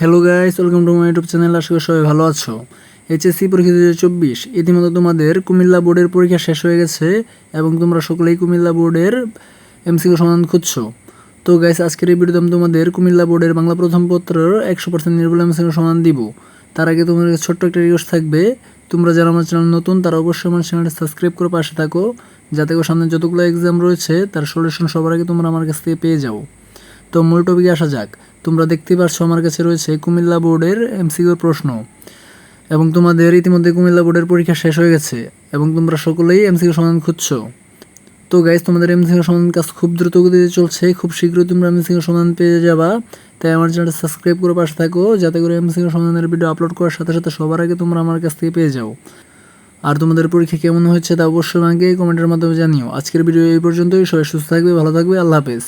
Hello guys welcome to my YouTube channel আশা করি সবাই ভালো আছো। এইচএসসি পরীক্ষা দু হাজার চব্বিশ। ইতিমধ্যে তোমাদের কুমিল্লা বোর্ডের পরীক্ষা শেষ হয়ে গেছে এবং তোমরা সকলেই কুমিল্লা বোর্ডের এমসিকিউ সমাধান খুঁজছো। তো গাইস আজকের এই ভিডিওতে আমি তোমাদের কুমিল্লা বোর্ডের বাংলা প্রথম পত্রের একশো পার্সেন্ট নির্ভুল এমসিকিউ সমাধান দিব। তার আগে তোমাদের ছোট্ট একটা রিকোয়েস্ট থাকবে। তোমরা যারা আমার চ্যানেল নতুন, তারা অবশ্যই আমার চ্যানেলটা সাবস্ক্রাইব করে পাশে থাকো। যাতে করে সামনে যতগুলো এক্সাম রয়েছে, তার সলিউশন সবার আগে তোমরা আমার কাছ থেকে পেয়ে যাও। তো মূল টপিকে আসা যাক। তোমরা দেখতেই পাচ্ছ আমার কাছে রয়েছে কুমিল্লা বোর্ডের এমসিকিউর প্রশ্ন। এবং তোমাদের ইতিমধ্যে কুমিল্লা বোর্ডের পরীক্ষা শেষ হয়ে গেছে এবং তোমরা সকলেই এমসিকিউ সমাধান খুঁজছো। তো গাইজ তোমাদের এমসিকিউ সমাধান কাজ খুব দ্রুত গতিতে চলছে, খুব শীঘ্রই তোমরা এমসিকিউ সমাধান পেয়ে যাবা। তাই আমার চ্যানেলটা সাবস্ক্রাইব করে পাশে থাকো, যাতে করে এমসিকিউ সমাধানের ভিডিও আপলোড করার সাথে সাথে সবার আগে তোমরা আমার কাছ থেকে পেয়ে যাও। আর তোমাদের পরীক্ষা কেমন হয়েছে তা অবশ্যই আমাকে কমেন্টের মাধ্যমে জানিও। আজকের ভিডিও এই পর্যন্তই, সবাই সুস্থ থাকবে, ভালো থাকবে, আল্লাহ হাফেজ।